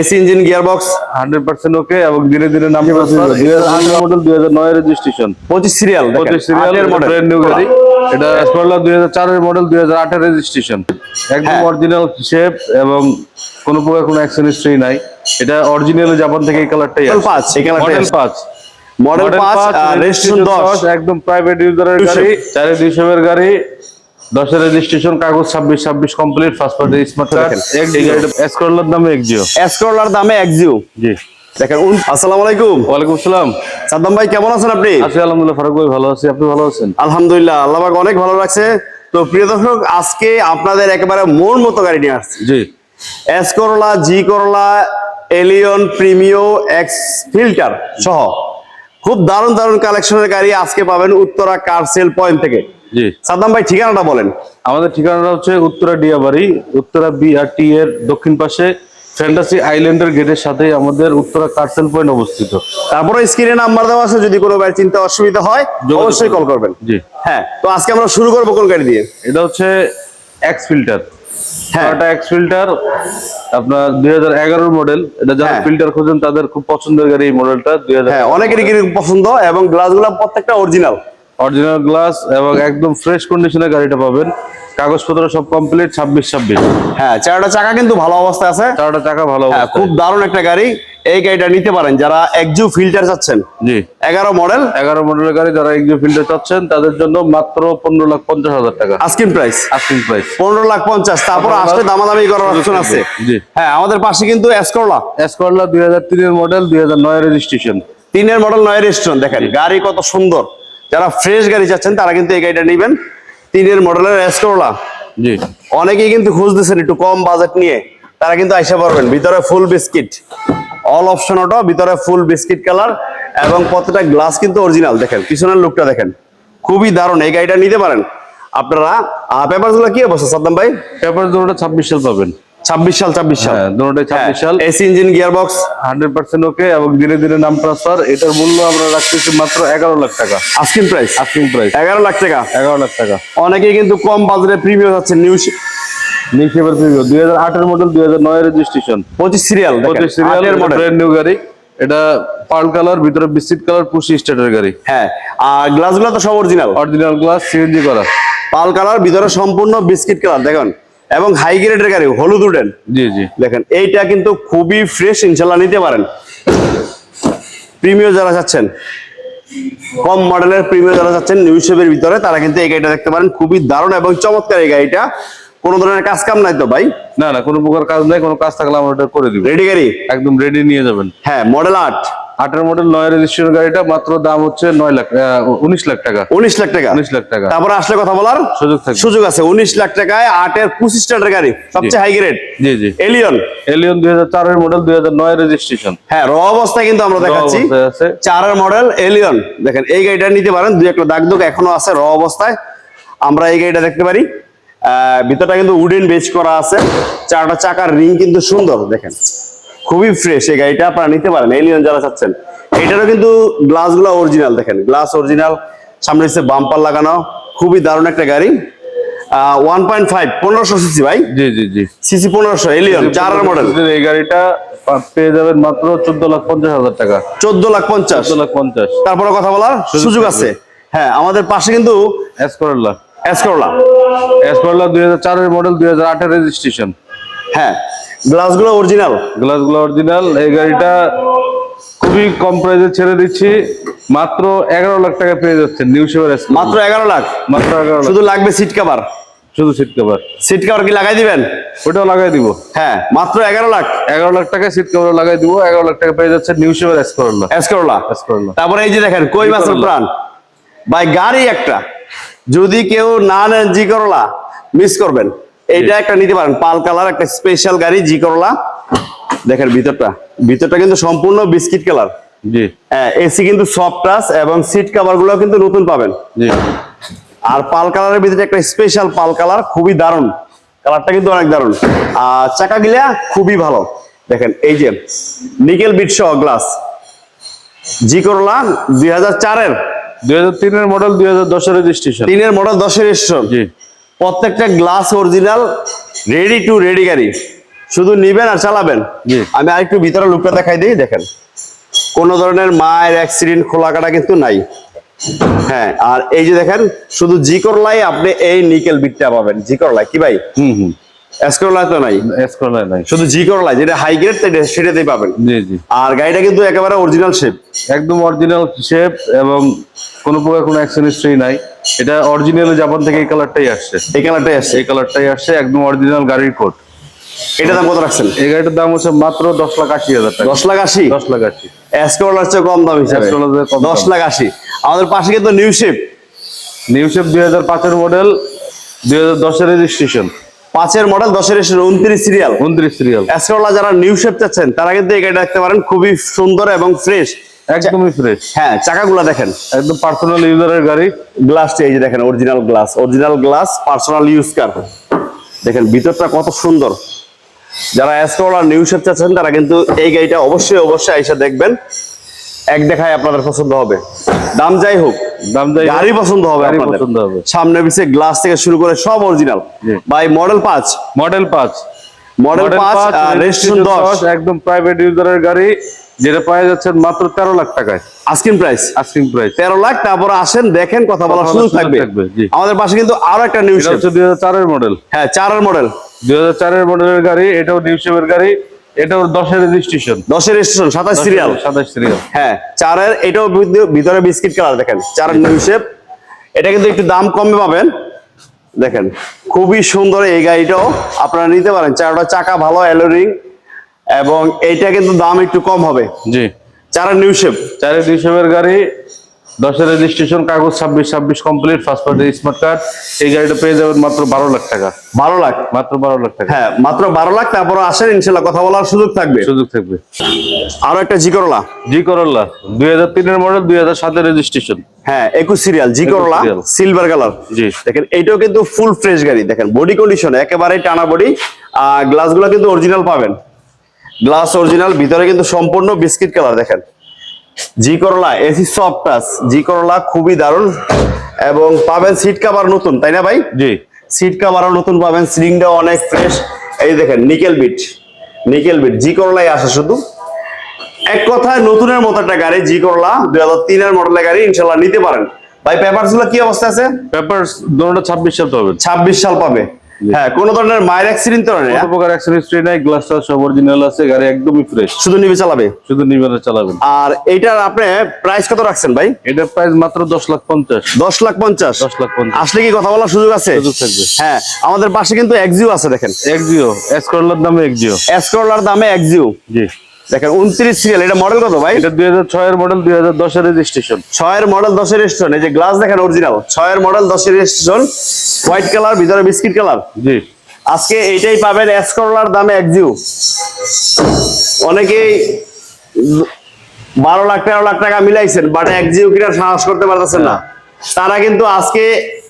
AC engine gear box hundred percent okay এবং ধীরে ধীরে নাম মডেল দুই হাজার নয় রেজিস্ট্রেশন পঁচিশ সিরিয়াল পঁচিশ সিরিয়াল মডেল ব্র্যান্ড নিউ গাড়ি। এটা দুই হাজার চারের মডেল দুই হাজার আটের রেজিস্ট্রেশন একদম হ্যাঁ। অরিজিনাল শেপ এবং কোনো প্রকার কোনো অ্যাক্সিডেন্ট হিস্ট্রি নাই। এটা অরিজিনাল জাপান থেকে এই কালারটাই মডেল পাঁচ এই কালারটাই আছে। পাঁচ। মডেল পাঁচ রেজিস্ট্রেশন দশ। একদম প্রাইভেট ইউজারের গাড়ি চারে দুইশোর গাড়ি দশের রেজিস্ট্রেশন কাগজ ছাব্বিশ ছাব্বিশ কমপ্লিট ফার্স্ট পার্টি স্মার্ট এসকর্লার দামে একজিও এসকরলার দামে একজিও জি। দেখেন আসসালামু আলাইকুম। ওয়ালাইকুম আসসালাম। সাদ্দাম ভাই কেমন আছেন আপনি? আছি আলহামদুলিল্লাহ ফারুক ভাই ভালো আছি। আপনি ভালো আছেন? আলহামদুলিল্লাহ আল্লাহ পাক অনেক ভালো তো প্রিয় দর্শক আজকে আপনাদের একেবারে মন মতো গাড়ি নিয়ে আসছি। জি। এস করলা জি করলা এলিয়ন প্রিমিও এক্স ফিল্টার সহ। খুব দারুণ দারুণ কালেকশনের গাড়ি আজকে পাবেন উত্তরা কার সেল পয়েন্ট থেকে। জি। সাদ্দাম ভাই ঠিকানাটা বলেন। আমাদের ঠিকানাটা হচ্ছে উত্তরা ডিয়াবাড়ি উত্তরা বিআরটি এর দক্ষিণ পাশে ফ্যান্টাসি আইল্যান্ডের গেটের সাথে আমাদের উত্তরা কার্সেল পয়েন্ট অবস্থিত। তারপরে স্ক্রিনে নাম্বার দেওয়া আছে যদি কোনো গাড়ি চিন্তা অসুবিধা হয় অবশ্যই কল করবেন। জি। হ্যাঁ তো আজকে আমরা শুরু করব কোন গাড়ি দিয়ে? এটা হচ্ছে এক্স ফিল্টার হ্যাঁ। টয়োটা এক্স ফিল্টার আপনার দুই হাজার এগারোর মডেল এটা যারা হ্যাঁ। ফিল্টার খোঁজেন তাদের খুব পছন্দের গাড়ি এই মডেলটা দুই হাজার হ্যাঁ অনেকেরই পছন্দ এবং গ্লাসগুলো প্রত্যেকটা অরিজিনাল অরিজিনাল গ্লাস এবং একদম ফ্রেশ কন্ডিশনের গাড়িটা পাবেন। কাগজপত্র সব কমপ্লিট ছাব্বিশ ছাব্বিশ। হ্যাঁ চারটা চাকা কিন্তু ভালো অবস্থায় আছে। চারটা চাকা ভালো হ্যাঁ খুব দারুণ একটা গাড়ি। এই গাড়িটা নিতে পারেন যারা একজু ফিল্টার চাচ্ছেন। জি। এগারো মডেল এগারো মডেলের গাড়ি যারা একজু ফিল্টার চাচ্ছেন তাদের জন্য মাত্র পনেরো লাখ পঞ্চাশ হাজার টাকা। আস্কিং প্রাইস আস্কিং প্রাইস পনেরো লাখ পঞ্চাশ। তারপর আসলে দামাদামি করার অপশন আছে। জি। হ্যাঁ আমাদের পাশে কিন্তু এসকরলা এসকর্লা দুই হাজার তিনের মডেল দুই হাজার নয় রেজিস্ট্রেশন তিনের মডেল নয় রেস্টুরেন্ট দেখেন গাড়ি কত সুন্দর। যারা ফ্রেশ গাড়ি চাচ্ছেন তারা কিন্তু এই গাড়িটা নেবেন। তিনের মডেলের এসকরলা জি। অনেকেই কিন্তু খুঁজতেছেন একটু কম বাজেট নিয়ে। তারা কিন্তু আইসা পারবেন। ভিতরে ফুল বিস্কিট। অল অপশন ওটা ভিতরে ফুল বিস্কিট কালার এবং প্রত্যেকটা গ্লাস কিন্তু অরিজিনাল দেখেন পিছনের লুকটা দেখেন। খুবই দারুণ। এই গাড়িটা নিতে পারেন। আপনারা পেপারগুলো কি অবস্থা সাদ্দাম ভাই? পেপার দুটোটা ছাব্বিশ সাল পাবেন। ছাব্বিশ সাল ছাব্বিশ সাল। হ্যাঁ দুটোটাই ছাব্বিশ সাল। AC engine gear box hundred percent okay এবং ধীরে ধীরে নাম ট্রান্সফার এটার মূল্য আমরা রাখতেছি মাত্র এগারো লাখ টাকা। আস্কিং প্রাইস আস্কিং প্রাইস এগারো লাখ টাকা? এগারো লাখ টাকা। অনেকেই কিন্তু কম বাজারে প্রিমিয়াম হচ্ছে নিউ প্রিভিউ দুই হাজার আটের মডেল দুই হাজার নয় রেজিস্ট্রেশন পঁচিশ সিরিয়াল পঁচিশ সিরিয়াল ব্র্যান্ড নিউ গাড়ি। এটা পার্ল কালার ভিতরে বিস্কিট কালার পুশি স্টার্টের গাড়ি। হ্যাঁ আর গ্লাসগুলো তো সব অরিজিনাল অরিজিনাল গ্লাস সিএনজি করা। পাল কালার ভিতরে সম্পূর্ণ বিস্কিট কালার দেখুন। এবং হাই গ্রেডের গাড়ি হলুদ উডেন জি জি। দেখেন এইটা কিন্তু খুবই ফ্রেশ ইনশাল্লাহ নিতে পারেন। প্রিমিয় যারা চাচ্ছেন কম মডেলের প্রিমিয় যারা চাচ্ছেন নিউ শেপের ভিতরে তারা কিন্তু এই গাড়িটা দেখতে পারেন। খুবই দারুণ এবং চমৎকার এই গাড়িটা। কোনো ধরনের কাজ কাম নাই তো ভাই? না না কোনো প্রকার কাজ নাই কোনো কাজ থাকলে আমরা এটা করে দিব। রেডি গাড়ি? একদম রেডি নিয়ে যাবেন। হ্যাঁ মডেল আট আটের মডেল নয় রেজিস্ট্রেশন গাড়িটা মাত্র দাম হচ্ছে নয় লাখ উনিশ লাখ টাকা। উনিশ লাখ টাকা? উনিশ লাখ টাকা। তারপরে আসলে কথা বলার সুযোগ থাকবে। সুযোগ আছে। উনিশ লাখ টাকায় আটের পঁচিশ টাকার গাড়ি সবচেয়ে হাই গ্রেড জি জি। এলিয়ন এলিয়ন দুই হাজার চারের মডেল দুই হাজার নয় রেজিস্ট্রেশন হ্যাঁ র অবস্থায় কিন্তু আমরা দেখাচ্ছি। চারের মডেল এলিয়ন দেখেন এই গাড়িটা নিতে পারেন দুই একটা দাগ দুগ এখনও আছে র অবস্থায়। আমরা এই গাড়িটা দেখতে পারি। ভিতরটা কিন্তু উডেন বেচ করা আছে। চারটা চাকার রিং কিন্তু সুন্দর দেখেন। খুবই ফ্রেশ এই গাড়িটা আপনারা নিতে পারেন। এলিয়ন যারা চাচ্ছেন এটারও কিন্তু গ্লাসগুলো অরিজিনাল দেখেন। গ্লাস অরিজিনাল সামনে হচ্ছে বাম্পার লাগানো খুবই দারুণ একটা গাড়ি। ওয়ান পয়েন্ট ফাইভ পনেরোশো সিসি ভাই? জি জি জি। সিসি পনেরোশো এলিয়ন মডেল এই গাড়িটা পেয়ে যাবেন মাত্র চোদ্দ লাখ পঞ্চাশ হাজার টাকা। চোদ্দ লাখ পঞ্চাশ। লাখ পঞ্চাশ। তারপরে কথা বলার সুযোগ আছে। হ্যাঁ আমাদের পাশে কিন্তু এস করলা এসকরলা দুই হাজার চারের মডেল দুই হাজার আটের রেজিস্ট্রেশন হ্যাঁ গ্লাসগুলো অরিজিনাল গ্লাসগুলো অরিজিনাল এই গাড়িটা খুবই কম প্রাইসে ছেড়ে দিচ্ছি। মাত্র এগারো লাখ টাকা পেয়ে যাচ্ছে নিউ শেভার মাত্র এগারো লাখ? মাত্র এগারো লাখ। শুধু লাগবে সিট কাভার শুধু সিট কভার সিট কাভার কি লাগাই দিবেন? ওটাও লাগাই দিব। হ্যাঁ মাত্র এগারো লাখ? এগারো লাখ টাকা সিট কভার লাগাই দিব। এগারো লাখ টাকা পেয়ে যাচ্ছে নিউ শেভার এস করলা এসকরলা এস করলা তারপরে এই যে দেখেন কই মাছের প্রাণ? ভাই গাড়ি একটা। যদি কেউ না নেন জি করলা মিস করবেন। এইটা একটা নিতে পারেন পাল কালার একটা স্পেশাল গাড়ি জি করলা দেখেন ভিতরটা ভিতরটা কিন্তু সম্পূর্ণ বিস্কিট কালার জি। হ্যাঁ এসি কিন্তু সফট টাচ এবং সিট কাভারগুলো কিন্তু নতুন পাবেন। জি। আর পাল কালারের ভিতরে একটা স্পেশাল পাল কালার খুবই দারুণ। কালারটা কিন্তু অনেক দারুণ। আর চাকা গিলা খুবই ভালো। দেখেন এই যে নিকেল বিট সহ গ্লাস জি করলা দুই হাজার চারের। দুই হাজার তিনের মডেল দুই হাজার দশের রেজিস্ট্রেশন তিনের মডেল দশের স্টোর জি। প্রত্যেকটা glass original ready to ready গাড়ি। শুধু নিবেন আর চালাবেন। আমি আরেকটু ভিতরে লুকটা দেখাই দিই দেখেন। কোনো ধরনের মায়ের অ্যাক্সিডেন্ট খোলা কাটা কিন্তু নাই। হ্যাঁ আর এই যে দেখেন শুধু জি করলাই আপনি এই নিকেল বিটটা পাবেন। জি করলাই কি ভাই? হুম হুম। তো নাই। নাই। শুধু জি যেটা হাই গ্রেড সেটাতেই পাবেন। জি জি। আর গাড়িটা কিন্তু একেবারে অরিজিনাল শেপ একদম অরিজিনাল শেপ এবং কোনো প্রকার কোনো অ্যাকশন হিস্ট্রি নাই। এটা অরিজিনাল জাপান থেকে এই কালারটাই আসছে। এই কালারটাই আসছে। এই কালারটাই আসছে একদম অরিজিনাল গাড়ির কোড এটা দাম কত রাখছেন? এই গাড়িটার দাম হচ্ছে মাত্র দশ লাখ আশি হাজার টাকা। দশ লাখ আশি? দশ লাখ আশি। চেয়ে কম দাম হিসাবে। দশ লাখ আশি। আমাদের পাশে কিন্তু নিউ শেপ নিউ শেপ দুই হাজার পাঁচের মডেল দুই হাজার দশের রেজিস্ট্রেশন পাঁচের মডেল দশের উনত্রিশ সিরিয়াল উনত্রিশ সিরিয়াল এসকরলা যারা নিউ শেপ চাচ্ছেন তারা কিন্তু এই গাড়িটা দেখতে পারেন খুবই সুন্দর এবং ফ্রেশ একদমই ফ্রেশ হ্যাঁ চাকাগুলো দেখেন। একদম পার্সোনাল ইউজারের গাড়ি গ্লাসটা এই যে দেখেন original glass original glass personal use car দেখেন ভিতরটা কত সুন্দর। যারা নিউ শেপ চাচ্ছেন তারা কিন্তু এই গাড়িটা অবশ্যই অবশ্যই এসে দেখবেন। এক দেখায় আপনাদের পছন্দ হবে। দাম যাই হোক দাম যাই গাড়ি পছন্দ হবে আপনাদের। পছন্দ হবে। সামনে পিছে গ্লাস থেকে শুরু করে সব অরিজিনাল। বাই মডেল পাঁচ। মডেল পাঁচ। মডেল পাঁচ রেজিস্ট্রেশন দশ একদম প্রাইভেট ইউজারের গাড়ি। যেটা পাওয়া যাচ্ছে মাত্র তেরো লাখ টাকায়। আস্কিং প্রাইস আস্কিং প্রাইস তেরো লাখ তারপরে আসেন দেখেন কথা বলার সুযোগ থাকবে। আমাদের পাশে কিন্তু আরও একটা নিউ শেপ হচ্ছে দুই হাজার চারের মডেল হ্যাঁ চারের মডেল দুই হাজার চারের মডেলের গাড়ি এটাও নিউ শেপের গাড়ি এটাও দশের রেজিস্ট্রেশন দশের রেজিস্ট্রেশন সাতাশ সিরিয়াল সাতাশ সিরিয়াল হ্যাঁ চারের এটাও ভিত- ভিতরে বিস্কিট কালার দেখেন চারের নিউ শেপ এটা কিন্তু একটু দাম কমে পাবেন। দেখেন খুবই সুন্দর এই গাড়িটাও। আপনারা নিতে পারেন চারটা চাকা ভালো অ্যালোরিং এবং এইটা কিন্তু দাম একটু কম হবে। জি। চারের নিউ শেপ চারের দুই শেপের গাড়ি দশের রেজিস্ট্রেশন কাগজ ছাব্বিশ ছাব্বিশ complete first party smart card এই গাড়িটা পেয়ে যাবেন মাত্র বারো লাখ টাকা। বারো লাখ? মাত্র বারো লাখ টাকা। হ্যাঁ মাত্র বারো লাখ তারপর আসেন ইনশাল্লাহ কথা বলার সুযোগ থাকবে। সুযোগ থাকবে। আরও একটা জি করলা জি করল্লা দুই হাজার তিনের মডেল দুই হাজার সাতের রেজিস্ট্রেশন হ্যাঁ একুশ সিরিয়াল জি করলা সিলভার কালার জি। দেখেন এইটাও কিন্তু ফুল ফ্রেশ গাড়ি। দেখেন বডি কন্ডিশন একেবারে টানা বডি আর গ্লাসগুলো কিন্তু অরিজিনাল পাবেন। গ্লাস অরিজিনাল ভিতরে কিন্তু সম্পূর্ণ বিস্কিট কালার দেখেন। জি করলা এসি সফট টাচ জি করলা খুবই দারুণ। এবং পাবেন সিট কাভার নতুন তাই না ভাই? জি। সিট কাভারও নতুন পাবেন সিলিংটাও অনেক ফ্রেশ। এই দেখেন nickel bit nickel bit G করলাই আসে শুধু। এক কথায় নতুনের মতো একটা গাড়ি জি করলা দুই হাজার তিনের মডেলের গাড়ি ইনশাল্লাহ নিতে পারেন। ভাই পেপারসগুলো কি অবস্থা আছে? পেপারস দোনোটা ছাব্বিশ সাল পাবেন ছাব্বিশ সাল পাবে। হ্যাঁ কোন ধরনের মায়ের অ্যাক্সিডেন্ট তো নেই কোনো? প্রকার অ্যাক্সিডেন্ট নাই গ্লাসটা সব অরিজিনাল আছে গাড়ি একদমই ফ্রেশ শুধু নিবে চালাবে? শুধু নিবে চালাবে। আর এইটার আপনি প্রাইস কত রাখছেন ভাই? এটা প্রাইস মাত্র দশ লাখ পঞ্চাশ। দশ লাখ পঞ্চাশ? দশ লাখ পঞ্চাশ। আসলে কি কথা বলার সুযোগ আছে? সুযোগ থাকবে। হ্যাঁ আমাদের পাশে কিন্তু এক্সিও আছে দেখেন। এক্সিও এসকরলার দামে এক্সিও এসকরলার দামে এক্সিও জি। দেখেন উনত্রিশ সিরিয়াল এটা মডেল কত ভাই? এটা দুই হাজার ছয়ের মডেল দুই হাজার দশের রেজিস্ট্রেশন ছয়ের মডেল দশের রেজিস্ট্রেশন এই যে গ্লাস দেখেন অরিজিনাল ছয়ের মডেল দশের রেজিস্ট্রেশন হোয়াইট কালার ভিতরে বিস্কিট কালার জি। আজকে এইটাই পাবেন এসকরলার দামে একজিউ অনেকেই বারো লাখ তেরো লাখ টাকা মিলাইছেন বাট একজিউ কিনার সাহস করতে পারতেছেন না। তারা কিন্তু আজকে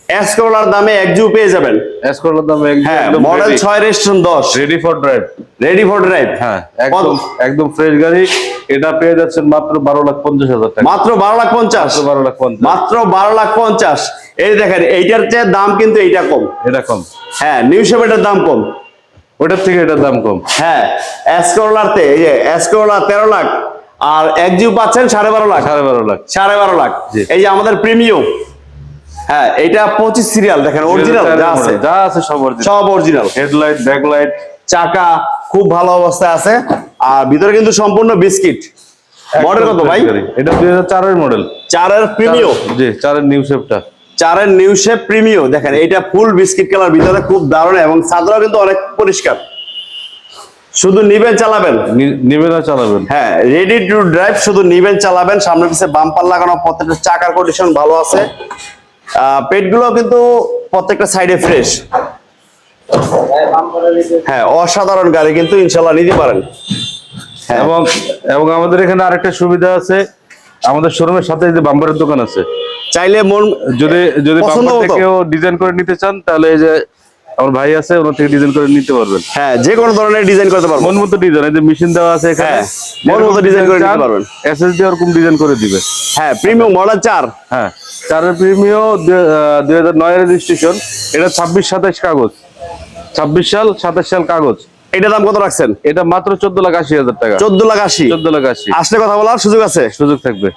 এসকরলার দামে একজিউ পেয়ে যাবেন। এসকরলার দামে হ্যাঁ একদম মডেল ছয় রেজিস্ট্রেশন দশ। Ready for drive ready for drive হ্যাঁ একদম একদম ফ্রেশ গাড়ি। এটা পেয়ে যাচ্ছেন মাত্র বারো লাখ পঞ্চাশ হাজার টাকা। মাত্র বারো লাখ পঞ্চাশ। মাত্র বারো লাখ পঞ্চাশ। মাত্র বারো লাখ পঞ্চাশ। এই দেখেন এইটার চেয়ে দাম কিন্তু এইটা কম। এটা কম। হ্যাঁ নিউ শেপেটার দাম কম। ওটার থেকে এটার দাম কম। হ্যাঁ এসকরলারতে এই যে এসকরলা তেরো লাখ আর এক একজিউ পাচ্ছেন সাড়ে বারো লাখ। সাড়ে বারো লাখ। সাড়ে বারো লাখ। জি। এই যে আমাদের প্রিমিয়াম হ্যাঁ এটা পঁচিশ সিরিয়াল দেখেন অরিজিনাল যা আছে। যা আছে সব অরিজিনাল সব অরিজিনাল হেডলাইট ব্যাকলাইট চাকা খুব ভালো অবস্থায় আছে। আর ভিতরে কিন্তু সম্পূর্ণ বিস্কিট। মডেল কত ভাই? এটা দুই হাজার চারের মডেল চারের প্রিমিয়ম জি চারের নিউ শেপটা চারের নিউ শেপ প্রিমিয়ম দেখেন এটা ফুল বিস্কিট কালার ভিতরে খুব দারুণ এবং চাদরাও কিন্তু অনেক পরিষ্কার। শুধু নিবেন চালাবেন। নিবেদন চালাবেন। হ্যাঁ রেডি টু ড্রাইভ শুধু নিবেন চালাবেন। সামনে পিছে বাম্পার লাগানো প্রত্যেকটা চাকার কন্ডিশন ভালো আছে। পেটগুলো কিন্তু প্রত্যেকটা সাইডে ফ্রেশ হ্যাঁ অসাধারণ গাড়ি কিন্তু ইনশাল্লাহ নিতে পারেন। হ্যাঁ। এবং এবং আমাদের এখানে আরেকটা সুবিধা আছে আমাদের শোরুমের সাথে যে বাম্বারের দোকান আছে। চাইলে মন যদি যদি কেউ ডিজাইন করে নিতে চান তাহলে এই যে আমার ভাই আছে থেকে ডিজাইন করে নিতে পারবেন। হ্যাঁ যে কোনো ধরনের ডিজাইন করতে পারব। মন মতো ডিজাইন এই যে মেশিন দেওয়া আছে এখানে মন মতো design করে নিতে পারবেন। এসএস দিয়ে ওরকম ডিজাইন করে দিবে। হ্যাঁ প্রিমিয়াম মডেল চার। হ্যাঁ চারের প্রিমিও দুই হাজার নয় রেজিস্ট্রেশন এটা ছাব্বিশ সাতাশ কাগজ। ছাব্বিশ সাল সাতাশ সাল কাগজ। এটা দাম কত রাখছেন? এটা মাত্র চোদ্দ লাখ আশি হাজার টাকা। চোদ্দ লাখ আশি। চোদ্দ লাখ আশি। আসলে কথা বলার সুযোগ আছে? সুযোগ থাকবে।